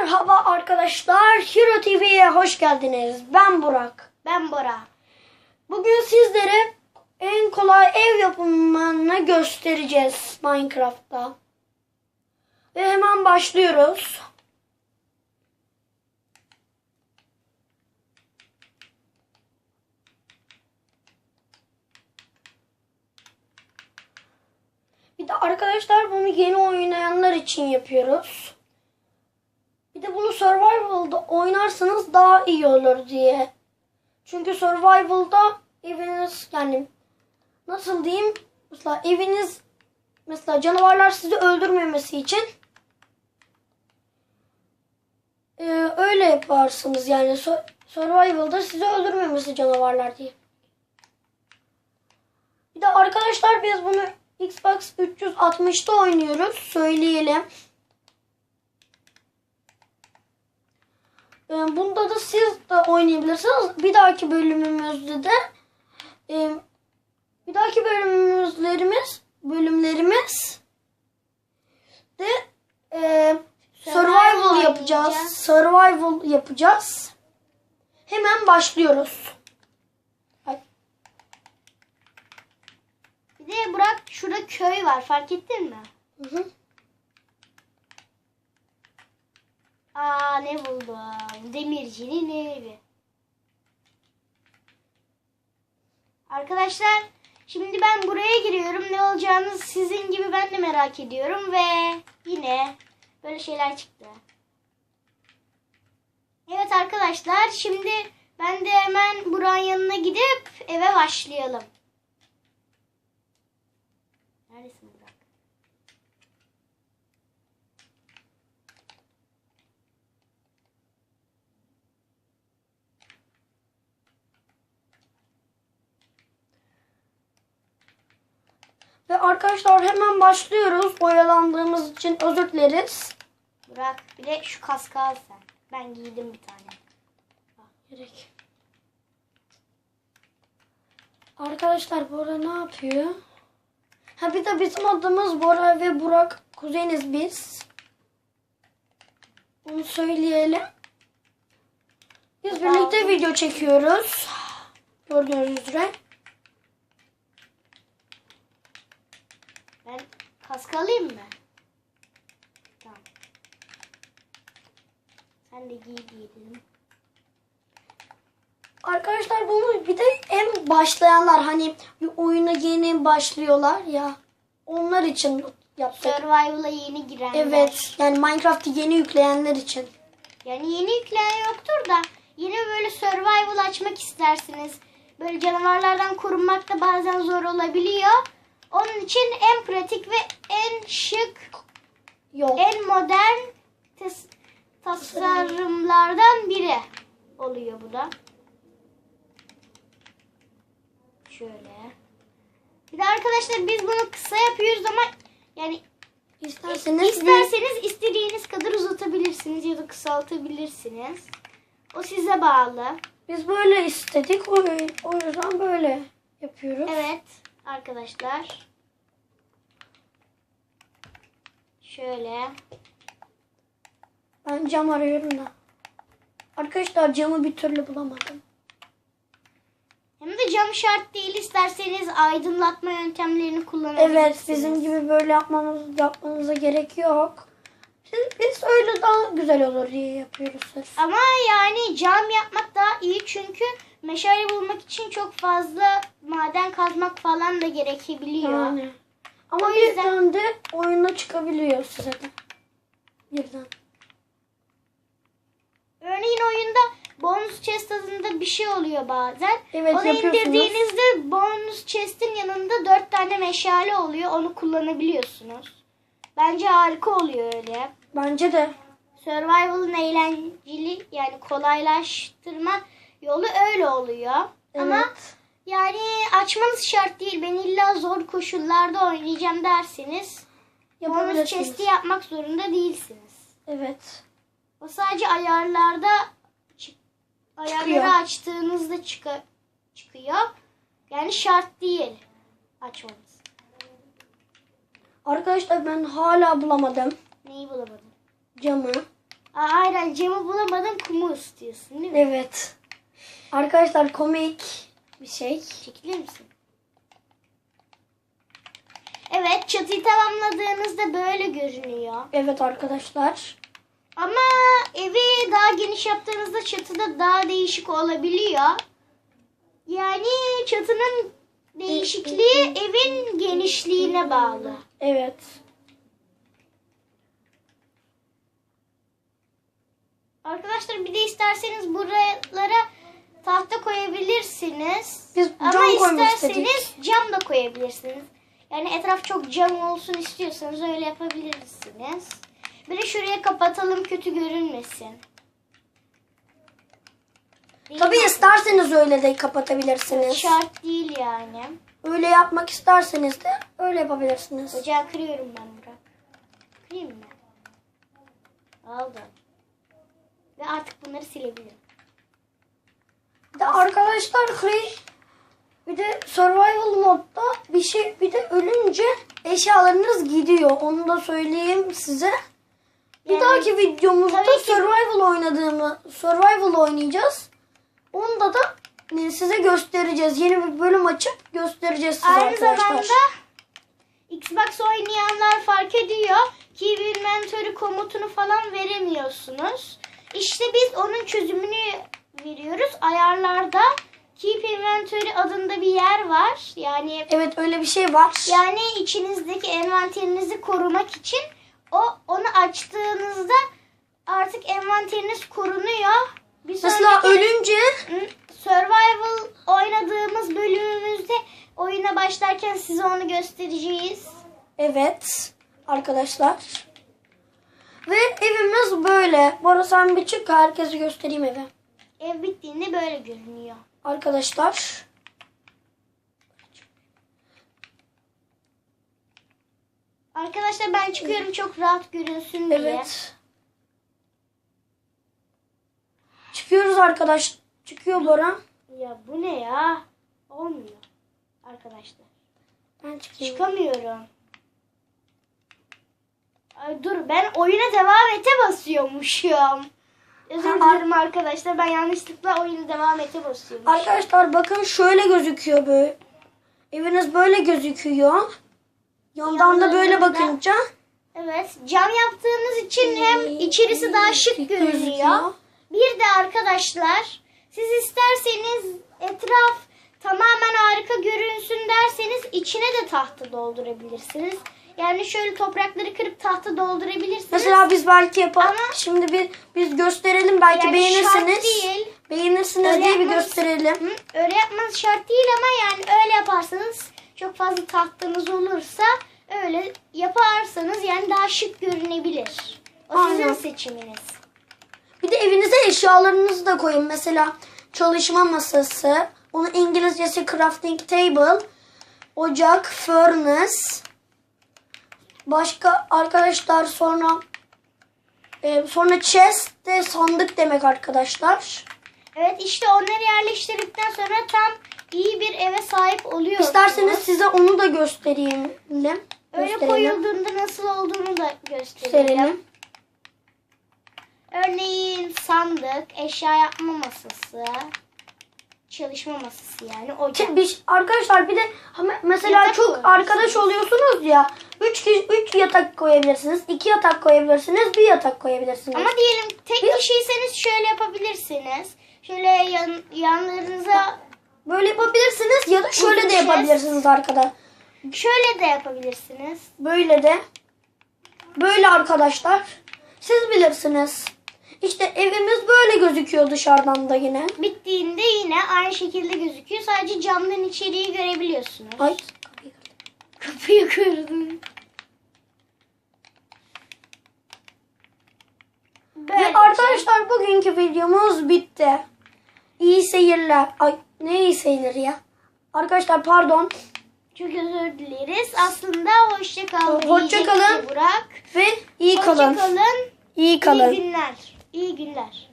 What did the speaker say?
Merhaba arkadaşlar. Hero TV'ye hoş geldiniz. Ben Burak. Ben Bora. Bugün sizlere en kolay ev yapımını göstereceğiz Minecraft'ta. Ve hemen başlıyoruz. Bir de arkadaşlar bunu yeni oynayanlar için yapıyoruz. Survival'da oynarsanız daha iyi olur diye. Çünkü survival'da eviniz yani nasıl diyeyim mesela eviniz mesela canavarlar sizi öldürmemesi için e, öyle yaparsınız yani Sur- survival'da sizi öldürmemesi canavarlar diye. Bir de arkadaşlar biz bunu Xbox 360'da oynuyoruz. Söyleyelim. Bunda da siz de oynayabilirsiniz. Bir dahaki bölümümüzde de e, bir dahaki bölümümüzlerimiz bölümlerimiz de e, survival yapacağız. Survival yapacağız. Hemen başlıyoruz. Bir de Burak şurada köy var fark ettin mi? hı hı. Aa ne buldum? Demircinin evi. Arkadaşlar şimdi ben buraya giriyorum. Ne olacağını sizin gibi ben de merak ediyorum ve yine böyle şeyler çıktı. Evet arkadaşlar şimdi ben de hemen Burak'ın yanına gidip eve başlayalım. Neredesin Burak? Ve arkadaşlar hemen başlıyoruz. Oyalandığımız için özür dileriz. Burak bir de şu kaskı al sen. Ben giydim bir tane. Gerek. Arkadaşlar Bora ne yapıyor? Ha bir de bizim adımız Bora ve Burak kuzeniz biz. Onu söyleyelim. Biz birlikte video çekiyoruz. Gördüğünüz üzere. Ben kaskı alayım mı? Tamam. Sen de giy diyelim. Arkadaşlar bunu bir de en başlayanlar hani bir oyuna yeni başlıyorlar ya. Onlar için yaptık. Survival'a yeni girenler. Evet yani Minecraft'ı yeni yükleyenler için. Yani yeni yükleyen yoktur da yeni böyle survival açmak istersiniz. Böyle canavarlardan korunmak da bazen zor olabiliyor. Onun için en pratik ve en şık, Yok. en modern tes- tasarımlardan biri oluyor bu da. Şöyle. Bir de arkadaşlar biz bunu kısa yapıyoruz ama yani İsterseniz İsterseniz istediğiniz kadar uzatabilirsiniz ya da kısaltabilirsiniz. O size bağlı. Biz böyle istedik. O, o yüzden böyle yapıyoruz. Evet arkadaşlar. Şöyle. Ben cam arıyorum da. Arkadaşlar camı bir türlü bulamadım. Hem de cam şart değil. isterseniz aydınlatma yöntemlerini kullanabilirsiniz. Evet bizim gibi böyle yapmamız, yapmanıza gerek yok. Biz, biz öyle daha güzel olur diye yapıyoruz sırf. Ama yani cam yapmak daha iyi çünkü meşale bulmak için çok fazla maden kazmak falan da gerekebiliyor. Yani. Ama O yüzden- birden de oyuna çıkabiliyor size de. Birden. Örneğin oyunda bonus chest adında bir şey oluyor bazen. Evet, Onu indirdiğinizde bonus chest'in yanında dört tane meşale oluyor. Onu kullanabiliyorsunuz. Bence harika oluyor öyle. Bence de. Survival'ın eğlenceli yani kolaylaştırma yolu öyle oluyor. Ama Evet. Yani açmanız şart değil. Ben illa zor koşullarda oynayacağım derseniz bonus chest'i yapmak zorunda değilsiniz. Evet. O sadece ayarlarda ayarları Çıkıyor. açtığınızda çıka- çıkıyor. Yani şart değil açmanız. Arkadaşlar ben hala bulamadım Neyi bulamadım? camı. Aa, Aynen camı bulamadın kumu istiyorsun değil mi? Evet. Arkadaşlar komik bir şey. Çekilir misin? Evet çatıyı tamamladığınızda böyle görünüyor. Evet arkadaşlar. Ama evi daha geniş yaptığınızda çatıda daha değişik olabiliyor. Yani çatının değişikliği evin genişliğine bağlı. Evet. Arkadaşlar bir de isterseniz buralara tahta koyabilirsiniz. Biz Ama cam koymak isterseniz cam da koyabilirsiniz. Yani etraf çok cam olsun istiyorsanız öyle yapabilirsiniz. Bir de şuraya kapatalım kötü görünmesin. Değil Tabii mi? isterseniz öyle de kapatabilirsiniz. Şart değil yani. Öyle yapmak isterseniz de öyle yapabilirsiniz. Ocağı kırıyorum ben Burak. Kırayım mı? Aldım. Ve artık bunları silebilirim. Bir de arkadaşlar free bir de survival modda bir şey bir de ölünce eşyalarınız gidiyor. Onu da söyleyeyim size. Bir Yani- dahaki videomuzda ki- survival oynadığımı survival oynayacağız. Onda da size göstereceğiz. Yeni bir bölüm açıp göstereceğiz size Aynı arkadaşlar. zamanda Xbox oynayanlar fark ediyor ki inventory komutunu falan veremiyorsunuz. İşte biz onun çözümünü veriyoruz. Ayarlarda Keep Inventory adında bir yer var. Yani Evet öyle bir şey var. yani içinizdeki envanterinizi korumak için o onu açtığınızda artık envanteriniz korunuyor. Bir Mesela sonraki- ölünce Hı, Survival oynadığımız bölümümüzde oyuna başlarken size onu göstereceğiz. evet arkadaşlar. Ve evimiz böyle. Bora sen bir çık herkese göstereyim evi. Ev bittiğinde böyle görünüyor. Arkadaşlar. Arkadaşlar ben çıkıyorum çok rahat görünsün diye. Evet. Çıkıyoruz arkadaş. Çıkıyor Bora. Ya bu ne ya? Olmuyor. Arkadaşlar. Ben çıkayım. Çıkamıyorum. Ay dur ben oyuna devam ete basıyormuşum. Özür dilerim arkadaşlar ben yanlışlıkla oyuna devam ete basıyormuşum. Arkadaşlar bakın şöyle gözüküyor böyle. Eviniz böyle gözüküyor. Yandan da böyle bakınca Evet, cam yaptığınız için hem içerisi daha şık görünüyor. gözüküyor. Bir de arkadaşlar, siz isterseniz etraf tamamen harika görünsün derseniz içine de tahta doldurabilirsiniz. Yani şöyle toprakları kırıp tahta doldurabilirsiniz. Mesela biz belki yapalım. Ama- Şimdi bir biz gösterelim belki Yani beğenirsiniz. şart değil. Beğenirsiniz Öyle diye bir yapmanız- gösterelim. Hı, öyle yapmanız şart değil ama yani öyle yaparsanız çok fazla tahtanız olursa öyle yaparsanız yani daha şık görünebilir. O sizin Aynen. seçiminiz. Bir de evinize eşyalarınızı da koyun. Mesela çalışma masası. Onun İngilizcesi crafting table. Ocak, furnace. Başka arkadaşlar sonra e, sonra chest de sandık demek arkadaşlar. Evet işte onları yerleştirdikten sonra tam iyi bir eve sahip oluyorsunuz. İsterseniz size onu da göstereyim. öyle Gösterelim. koyulduğunda nasıl olduğunu da gösterelim. Gösterelim. Örneğin sandık, eşya yapma masası, çalışma masası yani ocak. Ki bir- arkadaşlar bir de mesela Yatak çok arkadaş oluyorsunuz ya. 3 3 yatak koyabilirsiniz. 2 yatak koyabilirsiniz. 1 yatak koyabilirsiniz. Ama diyelim tek Bir- kişiyseniz şöyle yapabilirsiniz. Şöyle yan, yanlarınıza Böyle yapabilirsiniz ya da şöyle Uzun de chest. yapabilirsiniz arkada. şöyle de yapabilirsiniz. Böyle de. Böyle arkadaşlar. Siz bilirsiniz. İşte evimiz böyle gözüküyor dışarıdan da yine. Bittiğinde yine aynı şekilde gözüküyor. Sadece camdan içeriği görebiliyorsunuz. Ay. Kapıyı kırdım. Ve arkadaşlar bugünkü videomuz bitti. İyi seyirler. Ay ne iyi seyirler ya. Arkadaşlar pardon. Çok özür dileriz. Aslında hoşça kalın. Hoşça kalın. Burak. Ve iyi Hoşça kalın. kalın. İyi kalın. İyi günler. İyi günler.